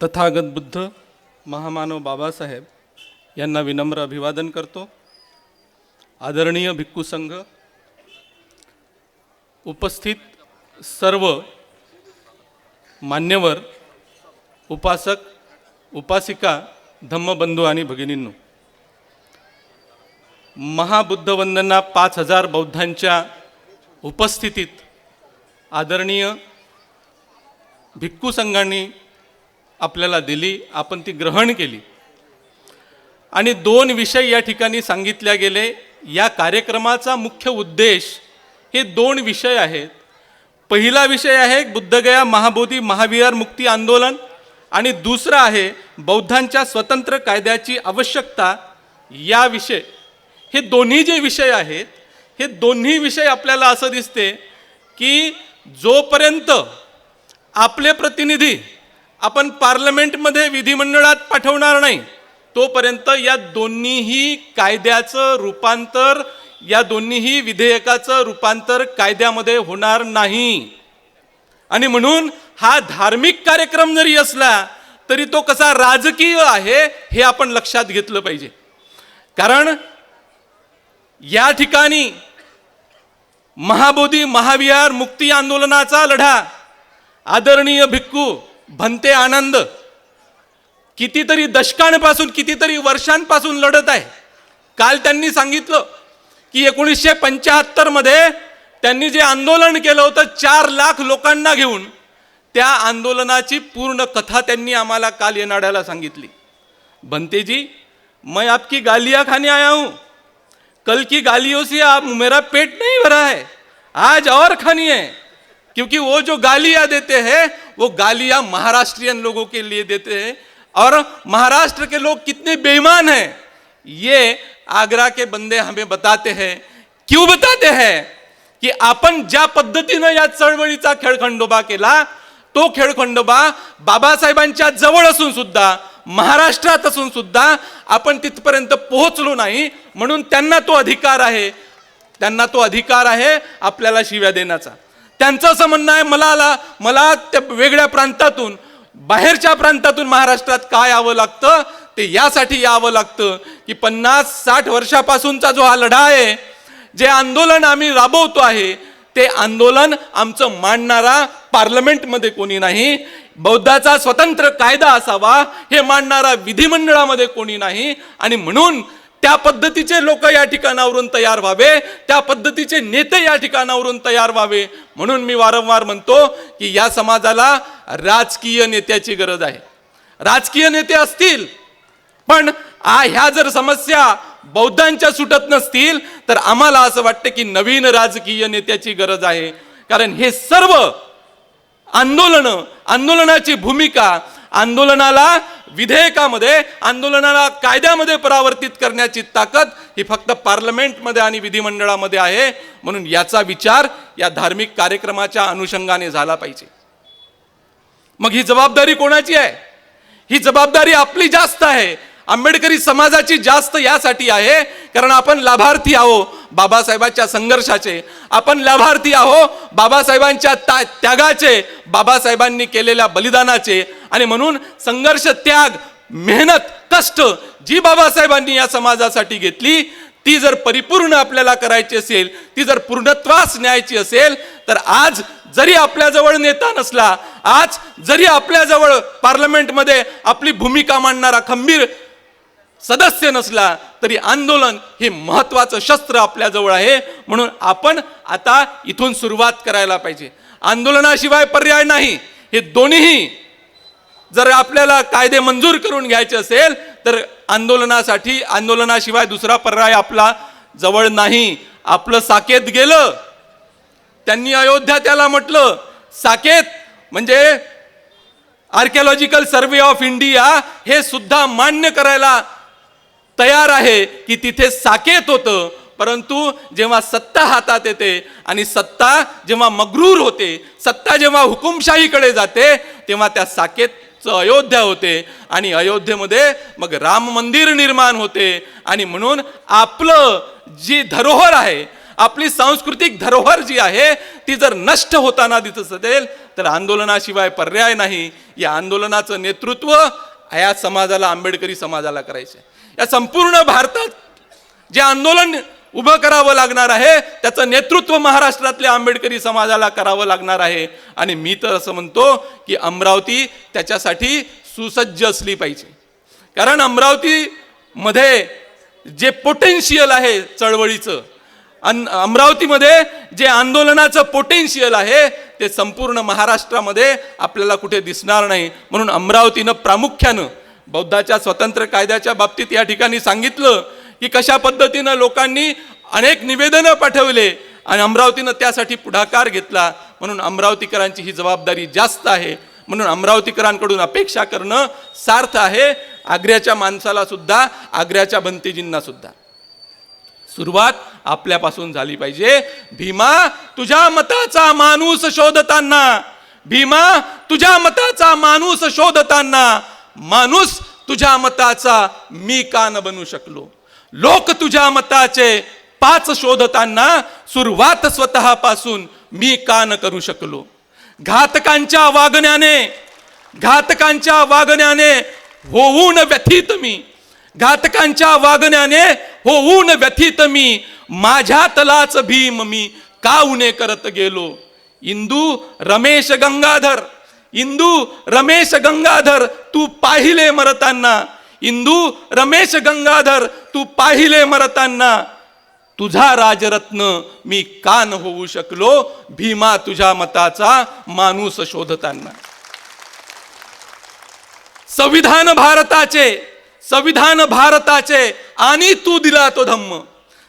तथागत बुद्ध महामानव बाबासाहेब यांना विनम्र अभिवादन करतो. आदरणीय भिक्खू संघ उपस्थित सर्व मान्यवर उपासक उपासिका धम्मबंधू आणि भगिनींनो महाबुद्धवंदना पाच हजार बौद्धांच्या उपस्थितीत आदरणीय भिक्खू संघांनी आपल्याला दिली आपण ती ग्रहण केली. आणि दोन विषय या ठिकाणी सांगितल्या गेले. या कार्यक्रमाचा मुख्य उद्देश हे दोन विषय आहेत. पहिला विषय आहे बुद्धगया महाबोधी महाविहार मुक्ती आंदोलन आणि दुसरा आहे बौद्धांच्या स्वतंत्र कायद्याची आवश्यकता. या विषय हे दोन्ही जे विषय आहेत हे दोन्ही विषय आपल्याला असं दिसते की जोपर्यंत आपले प्रतिनिधी आपण पार्लमेंटमध्ये विधिमंडळात पाठवणार नाही. तोपर्यंत या दोन्हीही कायद्याचं रूपांतर या दोन्हीही विधेयकाचं रूपांतर कायद्यामध्ये होणार नाही. आणि म्हणून हा धार्मिक कार्यक्रम जरी असला तरी तो कसा राजकीय आहे हे आपण लक्षात घेतलं पाहिजे. कारण या ठिकाणी महाबोधी महाविहार मुक्ती आंदोलनाचा लढा आदरणीय भिक्खू भंते आनंद. कितीतरी दशकांपासून कितीतरी वर्षांपासून लढत आहे. काल त्यांनी सांगितलं की एकोणीसशे पंच्याहत्तरमध्ये त्यांनी जे आंदोलन केलं होतं चार लाख लोकांना घेऊन त्या आंदोलनाची पूर्ण कथा त्यांनी आम्हाला काल येणाऱ्याला सांगितली. भंतेजी मैं आपकी गालिया खाने आया हूँ. कल की गालियों से आप मेरा पेट नहीं भरा है. आज और खानी है. क्योंकि वो जो गालियां देते हैं वो गालियां महाराष्ट्रियन लोगों के लिए देते हैं। और महाराष्ट्र के लोग कितने बेईमान हैं। ये आगरा के बंदे हमें बताते हैं। क्यों बताते हैं? की आपण ज्या पद्धतीनं या चळवळीचा खेळखंडोबा केला तो खेळखंडोबा बाबासाहेबांच्या जवळ असून सुद्धा महाराष्ट्रात असून सुद्धा आपण तिथपर्यंत पोहोचलो नाही म्हणून त्यांना तो अधिकार आहे. त्यांना तो अधिकार आहे आपल्याला शिव्या देण्याचा. त्यांचं असं म्हणणं आहे मला आला मला त्या वेगळ्या प्रांतातून बाहेरच्या प्रांतातून महाराष्ट्रात काय यावं लागतं ते यासाठी यावं लागतं की पन्नास साठ वर्षापासूनचा जो हा लढा आहे जे आंदोलन आम्ही राबवतो आहे ते आंदोलन आमचं मांडणारा पार्लमेंटमध्ये कोणी नाही बौद्धाचा स्वतंत्र कायदा असावा हे मांडणारा विधिमंडळामध्ये कोणी नाही आणि म्हणून त्या पद्धतीचे लोक या ठिकाणावरून तयार व्हावे त्या पद्धतीचे नेते या ठिकाणावरून तयार व्हावे. म्हणून मी वारंवार म्हणतो की या समाजाला राजकीय नेत्याची गरज आहे. राजकीय नेते असतील पण आ ह्या जर समस्या बौद्धांच्या सुटत नसतील तर आम्हाला असं वाटतं की नवीन राजकीय नेत्याची गरज आहे. कारण हे सर्व आंदोलनं आंदोलनाची भूमिका आंदोलनाला विधेयकामध्ये आंदोलनाला कायद्यामध्ये परावर्तित करण्याची ताकद ही फक्त पार्लमेंटमध्ये आणि विधिमंडळामध्ये आहे. म्हणून याचा विचार या धार्मिक कार्यक्रमाच्या अनुषंगाने झाला पाहिजे. मग ही जबाबदारी कोणाची आहे? ही जबाबदारी आपली जास्त आहे. आंबेडकरी समाजाची जास्त यासाठी आहे कारण आपण लाभार्थी आहो बाबासाहेबांच्या संघर्षाचे. आपण लाभार्थी आहो बाबासाहेबांच्या ता त्यागाचे बाबासाहेबांनी केलेल्या बलिदानाचे. आणि म्हणून संघर्ष त्याग मेहनत कष्ट जी बाबासाहेबांनी या समाजासाठी घेतली ती जर परिपूर्ण आपल्याला करायची असेल ती जर पूर्णत्वास न्यायची असेल तर आज जरी आपल्याजवळ नेता नसला आज जरी आपल्याजवळ पार्लमेंटमध्ये आपली भूमिका मांडणारा खंबीर सदस्य नसला तरी आंदोलन हे महत्त्वाचं शस्त्र आपल्याजवळ आहे. म्हणून आपण आता इथून सुरुवात करायला पाहिजे. आंदोलनाशिवाय पर्याय नाही. हे दोन्हीही जर आपल्याला कायदे मंजूर करून घ्यायचे असेल तर आंदोलनासाठी आंदोलनाशिवाय दुसरा पर्याय आपला जवळ नाही. आपलं साकेत गेलं. त्यांनी अयोध्या त्याला म्हटलं साकेत म्हणजे आर्किओलॉजिकल सर्वे ऑफ इंडिया हे सुद्धा मान्य करायला तयार आहे की तिथे साकेत होतं परंतु जेव्हा सत्ता हातात येते आणि सत्ता जेव्हा मगरूर होते सत्ता जेव्हा हुकुमशाहीकडे जाते तेव्हा त्या साकेतचं अयोध्या होते आणि अयोध्येमध्ये मग राम मंदिर निर्माण होते आणि म्हणून आपलं जी धरोहर आहे आपली सांस्कृतिक धरोहर जी आहे ती जर नष्ट होताना दिसत असेल तर आंदोलनाशिवाय पर्याय नाही या आंदोलनाचं नेतृत्व या समाजाला आंबेडकरी समाजाला करायचं आहे. या संपूर्ण भारतात जे आंदोलन उभं करावं लागणार आहे त्याचं नेतृत्व महाराष्ट्रातल्या आंबेडकरी समाजाला करावं लागणार आहे. आणि मी तर असं म्हणतो की अमरावती त्याच्यासाठी सुसज्ज असली पाहिजे. कारण अमरावतीमध्ये जे पोटेन्शियल आहे चळवळीचं अन अमरावतीमध्ये जे आंदोलनाचं पोटेन्शियल आहे ते संपूर्ण महाराष्ट्रामध्ये आपल्याला कुठे दिसणार नाही. म्हणून अमरावतीनं प्रामुख्यानं बौद्धाच्या स्वतंत्र कायद्याच्या बाबतीत या ठिकाणी सांगितलं की कशा पद्धतीनं लोकांनी अनेक निवेदनं पाठवले आणि अमरावतीनं त्यासाठी पुढाकार घेतला. म्हणून अमरावतीकरांची ही जबाबदारी जास्त आहे. म्हणून अमरावतीकरांकडून अपेक्षा करणं सार्थ आहे. आग्र्याच्या माणसाला सुद्धा आग्र्याच्या भंतेजींना सुद्धा. सुरुवात आपल्यापासून झाली पाहिजे. भीमा तुझ्या मताचा माणूस शोधताना. भीमा तुझ्या मताचा माणूस शोधताना. माणूस तुझ्या मताचा मी का न बनू शकलो? लोक तुझ्या मताचे पाच शोधताना सुरुवात स्वतःपासून मी का न करू शकलो? घातकांच्या वागण्याने घातकांच्या वागण्याने होऊन व्यथित मी. घातकांच्या वागण्याने होऊन व्यथित मी. माझ्यातलाच भीम मी का उणे करत गेलो? इंदू रमेश गंगाधर इंदू रमेश गंगाधर तू पाहिले मरताना. इंदू रमेश गंगाधर तू पाहिले मरताना. तुझा राजरत्न मी कान होऊ शकलो भीमा तुझ्या मताचा माणूस शोधताना. संविधान भारताचे संविधान भारताचे आणि तू दिला तो धम्म.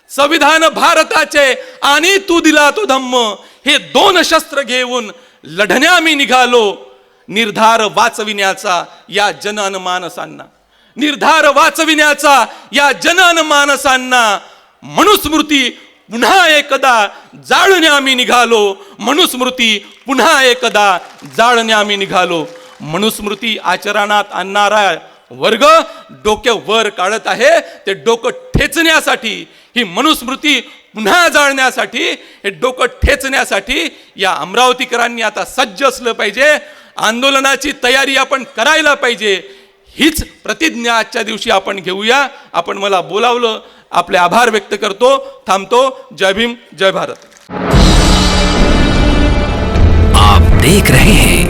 संविधान भारताचे आणि तू दिला तो धम्म. हे दोन शस्त्र घेऊन लढण्या मी निघालो. निर्धार वाचविण्याचा या जनन मानसांना निर्धार वाचविण्याचा या जनन मानसांना मनुस्मृती पुन्हा एकदा जाळणे आम्ही निघालो. मनुस्मृती पुन्हा एकदा जाळणे आम्ही निघालो. मनुस्मृती आचरणात आणणारा वर्ग डोके वर काढत आहे. ते डोकं ठेचण्यासाठी ही मनुस्मृती पुन्हा जाळण्यासाठी हे डोकं ठेचण्यासाठी या अमरावतीकरांनी आता सज्ज असलं पाहिजे. आंदोलनाची तयारी आपण करायला पाहिजे. हीच प्रतिज्ञा आजच्या दिवशी आपण घेऊया. आपण मला बोलावलं. आपले आभार व्यक्त करतो. थांबतो. जय भीम जय भारत. आप देख रहे हैं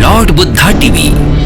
लॉर्ड बुद्धा टीवी।